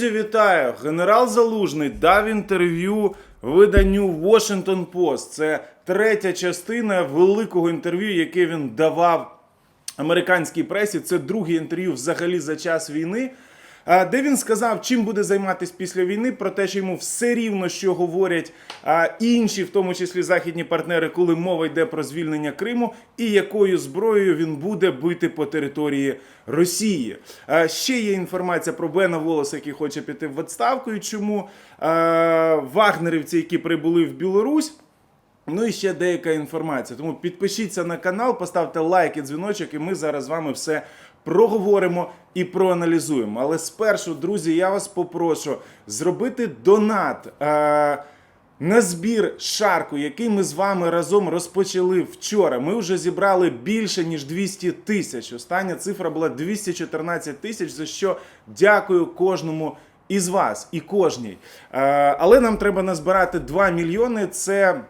Друзі, вітаю! Генерал Залужний дав інтерв'ю виданню Washington Post. Це третя частина великого інтерв'ю, яке він давав американській пресі. Це друге інтерв'ю взагалі за час війни. Де він сказав, чим буде займатися після війни, про те, що йому все рівно, що говорять інші, в тому числі західні партнери, коли мова йде про звільнення Криму, і якою зброєю він буде бити по території Росії. Ще є інформація про Бена Волоса, який хоче піти в відставку. І чому вагнерівці, які прибули в Білорусь. Ну і ще деяка інформація. Тому підпишіться на канал, поставте лайк і дзвіночок, і ми зараз з вами все проговоримо і проаналізуємо. Але спершу, друзі, я вас попрошу зробити донат. Е- на збір шарку, який ми з вами разом розпочали вчора. Ми вже зібрали більше ніж 200 тисяч. Остання цифра була 214 тисяч. За що дякую кожному із вас і кожній. Е, але нам треба назбирати 2 мільйони. Це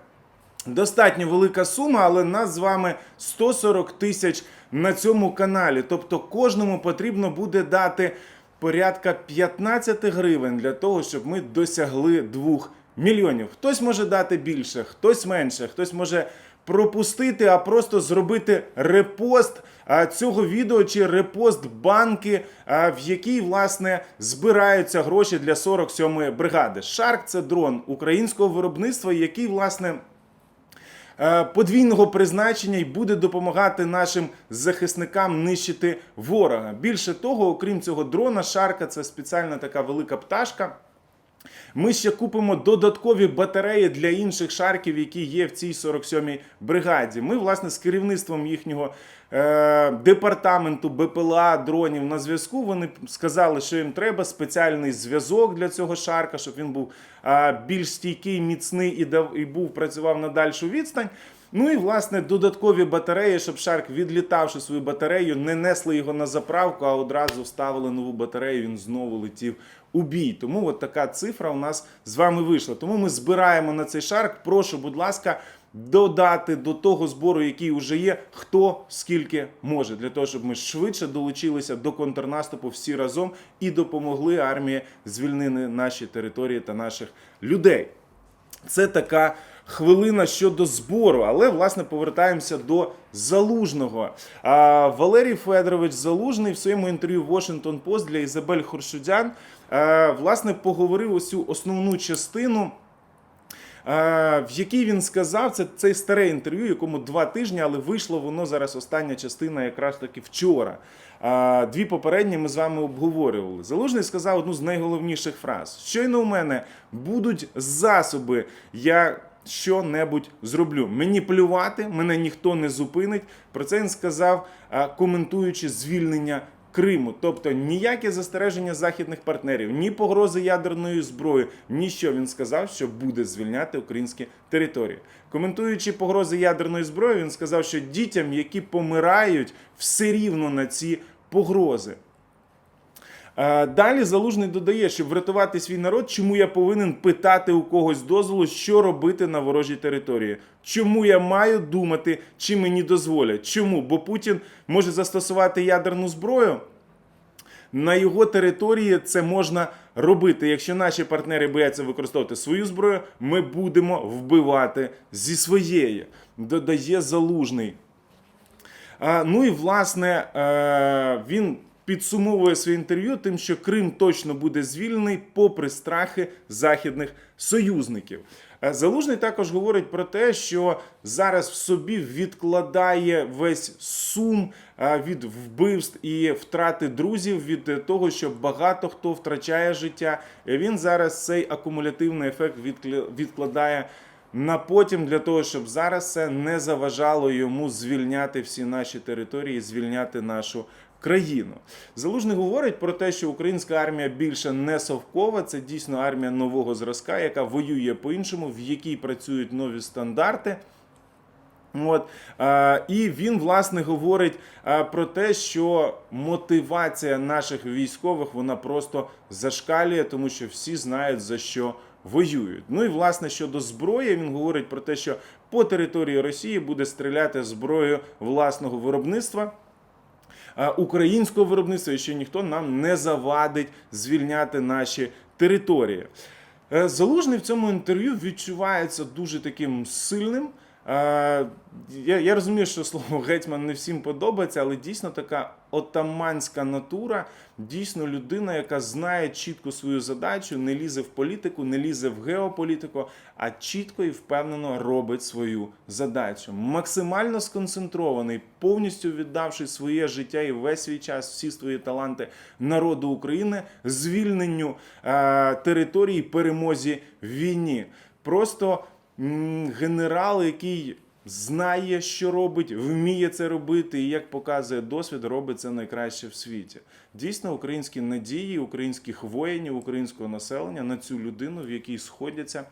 достатньо велика сума, але нас з вами 140 тисяч на цьому каналі. Тобто кожному потрібно буде дати порядка 15 гривень для того, щоб ми досягли 2 мільйонів. Хтось може дати більше, хтось менше, хтось може пропустити, а просто зробити репост цього відео чи репост банки, в якій власне збираються гроші для 47-ї бригади. Шарк це дрон українського виробництва, який власне. Е, Подвійного призначення і буде допомагати нашим захисникам нищити ворога. Більше того, окрім цього дрона, шарка це спеціальна така велика пташка. Ми ще купимо додаткові батареї для інших шарків, які є в цій 47-й бригаді. Ми, власне, з керівництвом їхнього е, департаменту БПЛА дронів на зв'язку. Вони сказали, що їм треба спеціальний зв'язок для цього шарка, щоб він був е, більш стійкий, міцний і, дав, і був працював на дальшу відстань. Ну і власне додаткові батареї, щоб Шарк, відлітавши свою батарею, не несли його на заправку, а одразу вставили нову батарею. Він знову летів у бій. Тому от така цифра у нас з вами вийшла. Тому ми збираємо на цей шарк. Прошу, будь ласка, додати до того збору, який вже є, хто скільки може, для того, щоб ми швидше долучилися до контрнаступу всі разом і допомогли армії звільнити наші території та наших людей. Це така хвилина щодо збору, але власне повертаємося до залужного. А, Валерій Федорович Залужний в своєму інтерв'ю Washington Post для Ізабель Хоршудян власне поговорив ось основну частину. В якій він сказав, це цей старе інтерв'ю, якому два тижні, але вийшло воно зараз остання частина, якраз таки вчора. Дві попередні ми з вами обговорювали. Залужний сказав одну з найголовніших фраз: щойно у мене будуть засоби, я що-небудь зроблю. Мені плювати, мене ніхто не зупинить. Про це він сказав, коментуючи звільнення. Криму, тобто ніяке застереження західних партнерів, ні погрози ядерною зброєю, ніщо він сказав, що буде звільняти українські території. Коментуючи погрози ядерної зброї, він сказав, що дітям, які помирають, все рівно на ці погрози. Е, Далі залужний додає, щоб врятувати свій народ, чому я повинен питати у когось дозволу, що робити на ворожій території. Чому я маю думати, чи мені дозволять? Чому? Бо Путін може застосувати ядерну зброю. На його території це можна робити. Якщо наші партнери бояться використовувати свою зброю, ми будемо вбивати зі своєї. Додає залужний. А, Ну і власне е, він підсумовує своє інтерв'ю тим, що Крим точно буде звільнений, попри страхи західних союзників. Е, Залужний також говорить про те, що зараз в собі відкладає весь сум е, від вбивств і втрати друзів від того, що багато хто втрачає життя. Він зараз цей акумулятивний ефект відкладає на потім для того, щоб зараз це не заважало йому звільняти всі наші території, звільняти нашу країну. Залужний говорить про те, що українська армія більше не совкова, це дійсно армія нового зразка, яка воює по-іншому, в якій працюють нові стандарти. От і він власне говорить про те, що мотивація наших військових вона просто зашкалює, тому що всі знають за що воюють. Ну і власне щодо зброї, він говорить про те, що по території Росії буде стріляти зброєю власного виробництва. Е, українського виробництва, і що ніхто нам не завадить звільняти наші території. Е, Залужний в цьому інтерв'ю відчувається дуже таким сильним. Е, Я, я розумію, що слово гетьман не всім подобається, але дійсно така отаманська натура, дійсно людина, яка знає чітко свою задачу, не лізе в політику, не лізе в геополітику, а чітко і впевнено робить свою задачу. Максимально сконцентрований, повністю віддавши своє життя і весь свій час, всі свої таланти народу України, звільненню е, території, перемозі війні. Просто генерал, який знає, що робить, вміє це робити, і як показує досвід, робить це найкраще в світі. Дійсно, українські надії, українських воїнів, українського населення на цю людину, в якій сходяться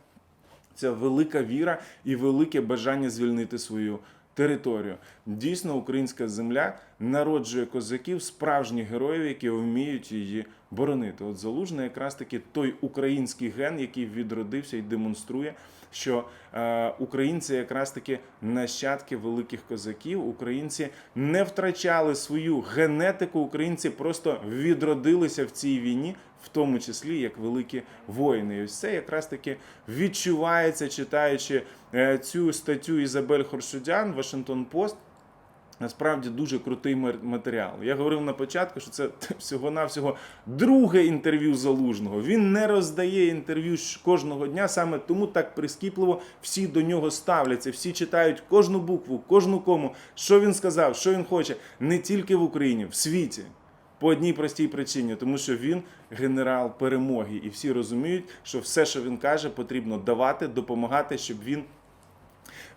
ця велика віра і велике бажання звільнити свою територію. Дійсно, українська земля народжує козаків, справжніх героїв, які вміють її боронити. От залужний якраз таки той український ген, який відродився і демонструє, що е, українці якраз таки нащадки великих козаків. Українці не втрачали свою генетику. Українці просто відродилися в цій війні в тому числі як великі воїни. І ось це якраз таки відчувається, читаючи е, цю статтю Ізабель Хоршудян, Вашингтон Пост. Насправді дуже крутий матеріал. Я говорив на початку, що це всього-навсього друге інтерв'ю залужного. Він не роздає інтерв'ю кожного дня, саме тому так прискіпливо всі до нього ставляться, всі читають кожну букву, кожну кому, що він сказав, що він хоче, не тільки в Україні, в світі. По одній простій причині, тому що він генерал перемоги, і всі розуміють, що все, що він каже, потрібно давати, допомагати, щоб він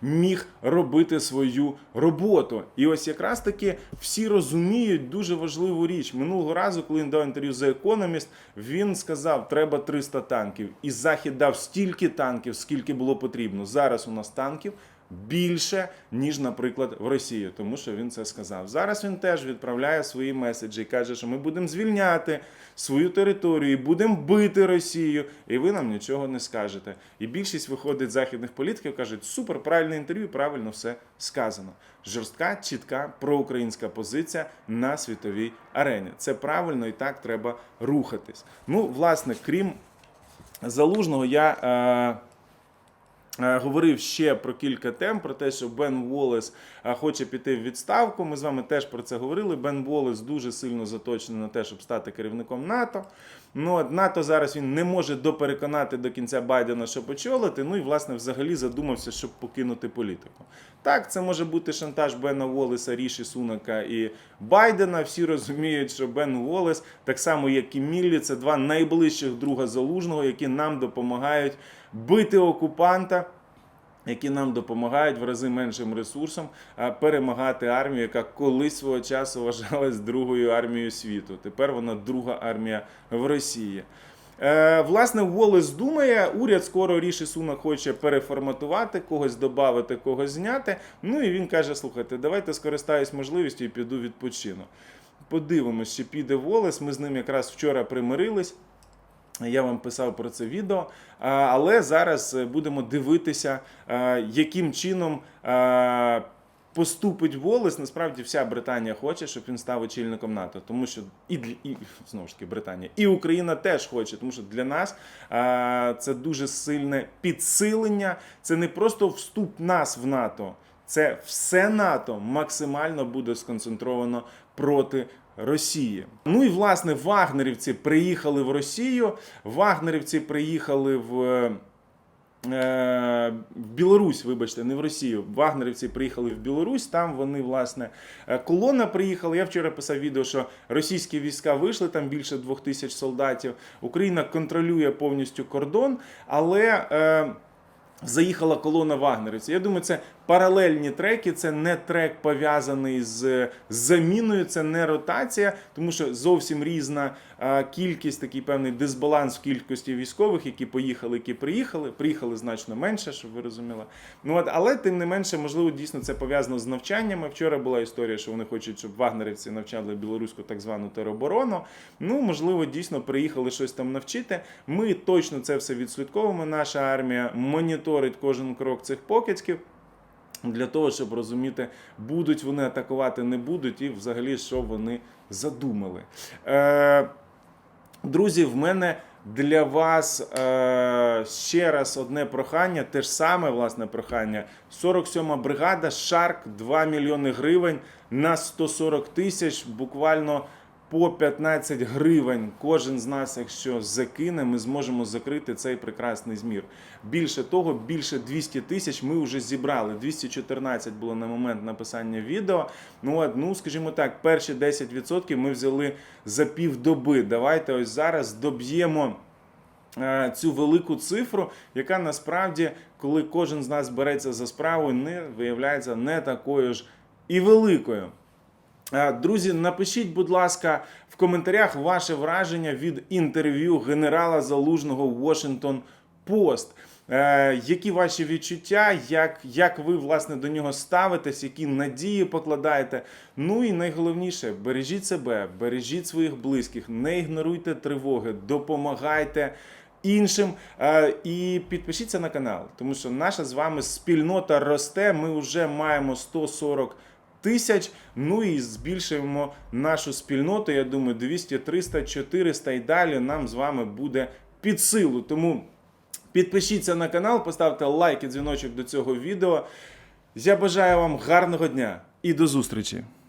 міг робити свою роботу. І ось якраз таки всі розуміють дуже важливу річ. Минулого разу, коли він дав інтерв'ю за Economist, він сказав, треба 300 танків. І Захід дав стільки танків, скільки було потрібно. Зараз у нас танків. Більше ніж, наприклад, в Росії, тому що він це сказав. Зараз він теж відправляє свої меседжі і каже, що ми будемо звільняти свою територію, будемо бити Росію, і ви нам нічого не скажете. І більшість виходить західних політиків, кажуть, супер, правильне інтерв'ю, правильно все сказано. Жорстка, чітка проукраїнська позиція на світовій арені. Це правильно і так треба рухатись. Ну, власне, крім залужного, я. Е, Говорив ще про кілька тем, про те, що Бен Волес е, хоче піти в відставку. Ми з вами теж про це говорили. Бен Волес дуже сильно заточений на те, щоб стати керівником НАТО. Ну, от НАТО зараз він не може допереконати до кінця Байдена, щоб очолити. Ну і власне взагалі задумався, щоб покинути політику. Так, це може бути шантаж Бена Волеса, Ріші Сунака і Байдена. Всі розуміють, що Бен Волес, так само як і Міллі, це два найближчих друга залужного, які нам допомагають бити окупанта. Які нам допомагають в рази меншим ресурсом перемагати армію, яка колись свого часу вважалась другою армією світу. Тепер вона друга армія в Росії. Е, власне, Волес думає, уряд скоро Ріші Сунак хоче переформатувати, когось додати, когось зняти. Ну і він каже: слухайте, давайте скористаюсь можливістю і піду відпочину. Подивимось, чи піде Волес. Ми з ним якраз вчора примирились. Я вам писав про це відео, але зараз е, будемо дивитися, е, яким чином е, поступить Волес. Насправді вся Британія хоче, щоб він став очільником НАТО, тому що і, і знову ж таки Британія, і Україна теж хоче, тому що для нас е, це дуже сильне підсилення. Це не просто вступ нас в НАТО, це все НАТО максимально буде сконцентровано проти. Росії. Ну і власне вагнерівці приїхали в Росію. Вагнерівці приїхали в. е, В Білорусь, вибачте, не в Росію. Вагнерівці приїхали в Білорусь. Там вони, власне, е, колона приїхала. Я вчора писав відео, що російські війська вийшли там більше двох тисяч солдатів. Україна контролює повністю кордон, але. Е, Заїхала колона вагнерівців. Я думаю, це паралельні треки. Це не трек пов'язаний з заміною, це не ротація, тому що зовсім різна кількість, такий певний дисбаланс в кількості військових, які поїхали, які приїхали. Приїхали значно менше, щоб ви розуміли. Ну от, але тим не менше, можливо, дійсно це пов'язано з навчаннями. Вчора була історія, що вони хочуть, щоб вагнерівці навчали білоруську так звану тероборону. Ну, можливо, дійсно приїхали щось там навчити. Ми точно це все відслідковуємо. Наша армія моніторить кожен крок цих покидьків. Для того, щоб розуміти, будуть вони атакувати, не будуть, і взагалі що вони задумали. Е, Друзі, в мене для вас е, ще раз одне прохання, те ж саме власне прохання. 47-ма бригада, Шарк, 2 мільйони гривень на 140 тисяч, буквально по 15 гривень. Кожен з нас, якщо закине, ми зможемо закрити цей прекрасний змір. Більше того, більше 200 тисяч ми вже зібрали. 214 було на момент написання відео. Ну, от, ну скажімо так, перші 10% ми взяли за півдоби. Давайте ось зараз доб'ємо. е, Цю велику цифру, яка насправді, коли кожен з нас береться за справу, не виявляється не такою ж і великою. Е, Друзі, напишіть, будь ласка, в коментарях ваше враження від інтерв'ю генерала Залужного Washington Post. Е, які ваші відчуття, як, як ви власне до нього ставитесь, які надії покладаєте? Ну і найголовніше, бережіть себе, бережіть своїх близьких, не ігноруйте тривоги, допомагайте іншим. Е, і підпишіться на канал, тому що наша з вами спільнота росте. Ми вже маємо 140 тисяч. Ну і збільшуємо нашу спільноту. Я думаю, 200, 300, 400 і далі нам з вами буде під силу. Тому підпишіться на канал, поставте лайк і дзвіночок до цього відео. Я бажаю вам гарного дня і до зустрічі!